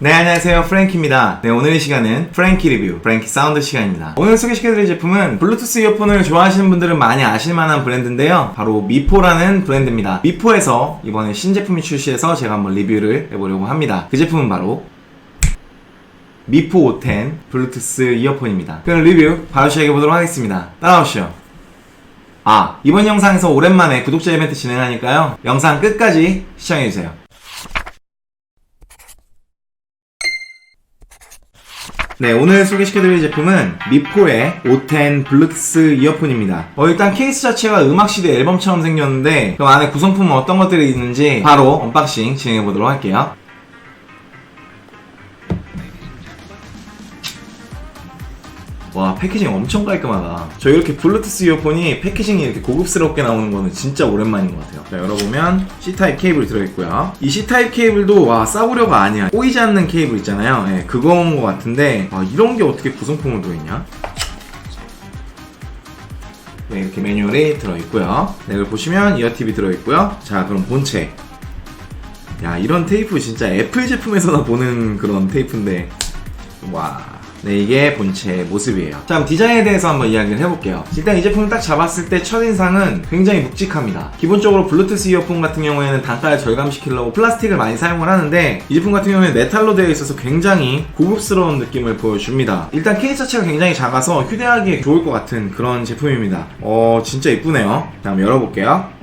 네, 안녕하세요. 프랭키입니다. 네, 오늘 의 시간은 프랭키 리뷰, 프랭키 사운드 시간입니다. 오늘 소개시켜드릴 제품은 블루투스 이어폰을 좋아하시는 분들은 많이 아실만한 브랜드인데요. 바로 미포라는 브랜드입니다. 미포에서 이번에 신제품이 출시해서 제가 한번 리뷰를 해보려고 합니다. 그 제품은 바로 미포 510 블루투스 이어폰입니다. 그럼 리뷰 바로 시작해보도록 하겠습니다. 따라오시죠. 아, 이번 영상에서 오랜만에 구독자 이벤트 진행하니까요. 영상 끝까지 시청해주세요. 네, 오늘 소개시켜드릴 제품은 미포의 510 블루투스 이어폰입니다. 어, 일단 케이스 자체가 음악시대 앨범처럼 생겼는데 그 안에 구성품은 어떤 것들이 있는지 바로 언박싱 진행해보도록 할게요. 와 패키징 엄청 깔끔하다. 저 이렇게 블루투스 이어폰이 패키징이 이렇게 고급스럽게 나오는 거는 진짜 오랜만인 것 같아요. 자 열어보면 C타입 케이블 들어있고요. 이 C타입 케이블도 와 싸구려가 아니야. 꼬이지 않는 케이블 있잖아요. 예, 그거인 것 같은데 와, 이런 게 어떻게 구성품으로 들어있냐? 네 이렇게 매뉴얼이 들어있고요. 네 이걸 보시면 이어팁이 들어있고요. 자 그럼 본체. 야 이런 테이프 진짜 애플 제품에서나 보는 그런 테이프인데 와. 네, 이게 본체의 모습이에요. 자, 디자인에 대해서 한번 이야기를 해볼게요. 일단 이 제품을 딱 잡았을 때 첫인상은 굉장히 묵직합니다. 기본적으로 블루투스 이어폰 같은 경우에는 단가를 절감시키려고 플라스틱을 많이 사용을 하는데 이 제품 같은 경우에는 메탈로 되어 있어서 굉장히 고급스러운 느낌을 보여줍니다. 일단 케이스 자체가 굉장히 작아서 휴대하기에 좋을 것 같은 그런 제품입니다. 어, 진짜 이쁘네요. 다음 열어볼게요.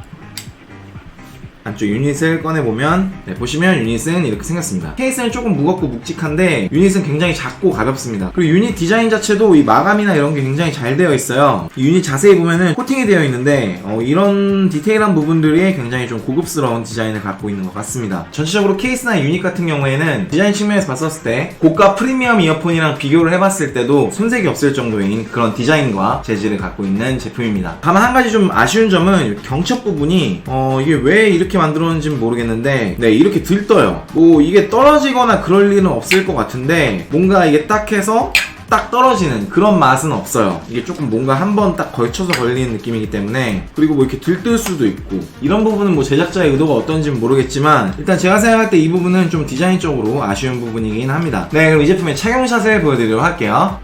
안쪽 유닛을 꺼내보면 네, 보시면 유닛은 이렇게 생겼습니다. 케이스는 조금 무겁고 묵직한데 유닛은 굉장히 작고 가볍습니다. 그리고 유닛 디자인 자체도 이 마감이나 이런 게 굉장히 잘 되어 있어요. 이 유닛 자세히 보면은 코팅이 되어 있는데 어, 이런 디테일한 부분들이 굉장히 좀 고급스러운 디자인을 갖고 있는 것 같습니다. 전체적으로 케이스나 유닛 같은 경우에는 디자인 측면에서 봤었을 때 고가 프리미엄 이어폰이랑 비교를 해봤을 때도 손색이 없을 정도인 그런 디자인과 재질을 갖고 있는 제품입니다. 다만 한 가지 좀 아쉬운 점은 경첩 부분이 어, 이게 왜 이렇게 이렇게 만들었는지는 모르겠는데 네 이렇게 들떠요 뭐 이게 떨어지거나 그럴 일은 없을 것 같은데 뭔가 이게 딱 해서 딱 떨어지는 그런 맛은 없어요. 이게 조금 뭔가 한 번 딱 걸쳐서 걸리는 느낌이기 때문에 그리고 뭐 이렇게 들뜰 수도 있고 이런 부분은 뭐 제작자의 의도가 어떤지는 모르겠지만 일단 제가 생각할 때 이 부분은 좀 디자인적으로 아쉬운 부분이긴 합니다. 네 그럼 이 제품의 착용샷을 보여드리도록 할게요.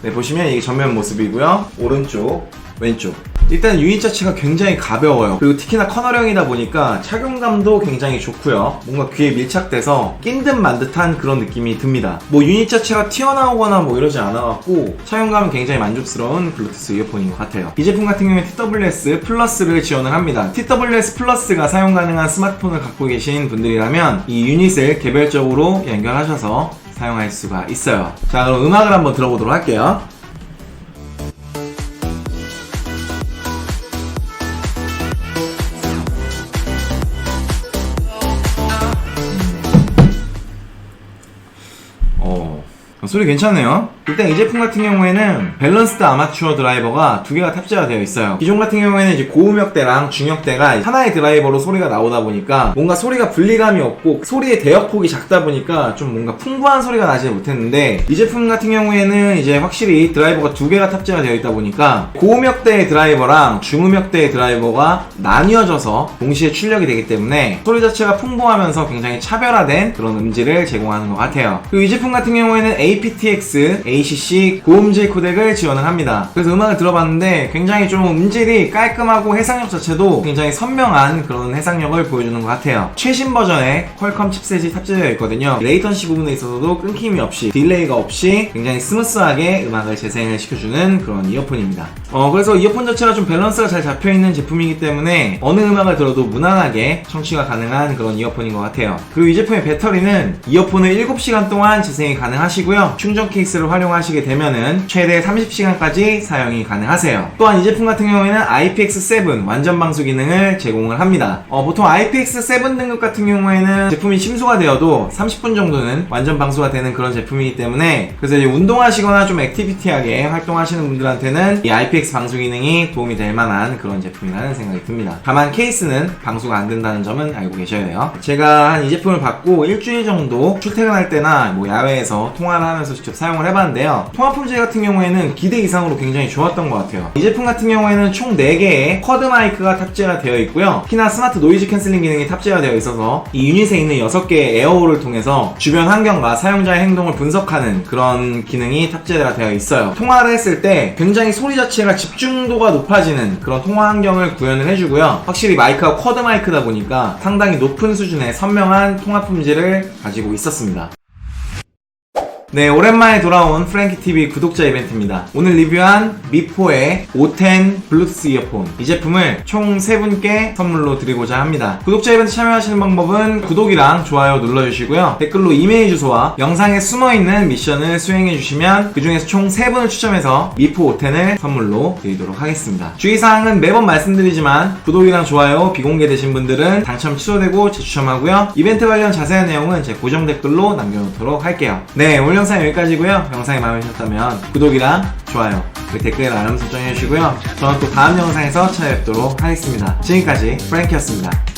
네 보시면 이게 전면 모습이고요. 오른쪽 왼쪽 일단 유닛 자체가 굉장히 가벼워요. 그리고 특히나 커널형이다 보니까 착용감도 굉장히 좋고요. 뭔가 귀에 밀착돼서 낀 듯 만 듯한 그런 느낌이 듭니다. 뭐 유닛 자체가 튀어나오거나 뭐 이러지 않아갖고 착용감은 굉장히 만족스러운 블루투스 이어폰인 것 같아요. 이 제품 같은 경우에 TWS 플러스를 지원을 합니다. TWS 플러스가 사용 가능한 스마트폰을 갖고 계신 분들이라면 이 유닛을 개별적으로 연결하셔서 사용할 수가 있어요. 자, 그럼 음악을 한번 들어보도록 할게요. 소리 괜찮네요. 일단 이 제품 같은 경우에는 밸런스드 아마추어 드라이버가 두 개가 탑재가 되어 있어요. 기존 같은 경우에는 이제 고음역대랑 중역대가 하나의 드라이버로 소리가 나오다 보니까 뭔가 소리가 분리감이 없고 소리의 대역폭이 작다 보니까 좀 뭔가 풍부한 소리가 나지 못했는데 이 제품 같은 경우에는 이제 확실히 드라이버가 두 개가 탑재가 되어 있다 보니까 고음역대의 드라이버랑 중음역대의 드라이버가 나뉘어져서 동시에 출력이 되기 때문에 소리 자체가 풍부하면서 굉장히 차별화된 그런 음질을 제공하는 것 같아요. 그리고 이 제품 같은 경우에는 aptX, ACC 고음질 코덱을 지원을 합니다. 그래서 음악을 들어봤는데 굉장히 좀 음질이 깔끔하고 해상력 자체도 굉장히 선명한 그런 해상력을 보여주는 것 같아요. 최신 버전의 퀄컴 칩셋이 탑재되어 있거든요. 레이턴시 부분에 있어서도 끊김이 없이 딜레이가 없이 굉장히 스무스하게 음악을 재생을 시켜주는 그런 이어폰입니다. 어 그래서 이어폰 자체가 좀 밸런스가 잘 잡혀있는 제품이기 때문에 어느 음악을 들어도 무난하게 청취가 가능한 그런 이어폰인 것 같아요. 그리고 이 제품의 배터리는 이어폰을 7시간 동안 재생이 가능하시고요. 충전 케이스를 활용 하시게 되면은 최대 30시간까지 사용이 가능하세요. 또한 이 제품 같은 경우에는 IPX7 완전 방수 기능을 제공을 합니다. 어, 보통 IPX7 등급 같은 경우에는 제품이 침수가 되어도 30분 정도는 완전 방수가 되는 그런 제품이기 때문에 그래서 이제 운동하시거나 좀 액티비티하게 활동하시는 분들한테는 이 IPX 방수 기능이 도움이 될 만한 그런 제품이라는 생각이 듭니다. 다만 케이스는 방수가 안 된다는 점은 알고 계셔야 돼요. 제가 한 이 제품을 받고 일주일 정도 출퇴근할 때나 뭐 야외에서 통화를 하면서 직접 사용을 해봤는데 하는데요. 통합 품질 같은 경우에는 기대 이상으로 굉장히 좋았던 것 같아요. 이 제품 같은 경우에는 총 4개의 쿼드 마이크가 탑재가 되어 있고요. 특히나 스마트 노이즈 캔슬링 기능이 탑재가 되어 있어서 이 유닛에 있는 6개의 에어홀을 통해서 주변 환경과 사용자의 행동을 분석하는 그런 기능이 탑재가 되어 있어요. 통화를 했을 때 굉장히 소리 자체가 집중도가 높아지는 그런 통화 환경을 구현을 해주고요. 확실히 마이크가 쿼드 마이크다 보니까 상당히 높은 수준의 선명한 통화 품질을 가지고 있었습니다. 네, 오랜만에 돌아온 프랭키TV 구독자 이벤트입니다. 오늘 리뷰한 미포의 510 블루투스 이어폰. 이 제품을 총 3분께 선물로 드리고자 합니다. 구독자 이벤트 참여하시는 방법은 구독이랑 좋아요 눌러주시고요. 댓글로 이메일 주소와 영상에 숨어있는 미션을 수행해주시면 그 중에서 총 3분을 추첨해서 미포 510을 선물로 드리도록 하겠습니다. 주의사항은 매번 말씀드리지만 구독이랑 좋아요 비공개되신 분들은 당첨 취소되고 재추첨하고요. 이벤트 관련 자세한 내용은 제 고정 댓글로 남겨놓도록 할게요. 네, 오늘 영상 여기까지고요. 영상이 마음에 드셨다면 구독이랑 좋아요 그리고 댓글에 알람 설정해주시고요. 저는 또 다음 영상에서 찾아뵙도록 하겠습니다. 지금까지 프랭키였습니다.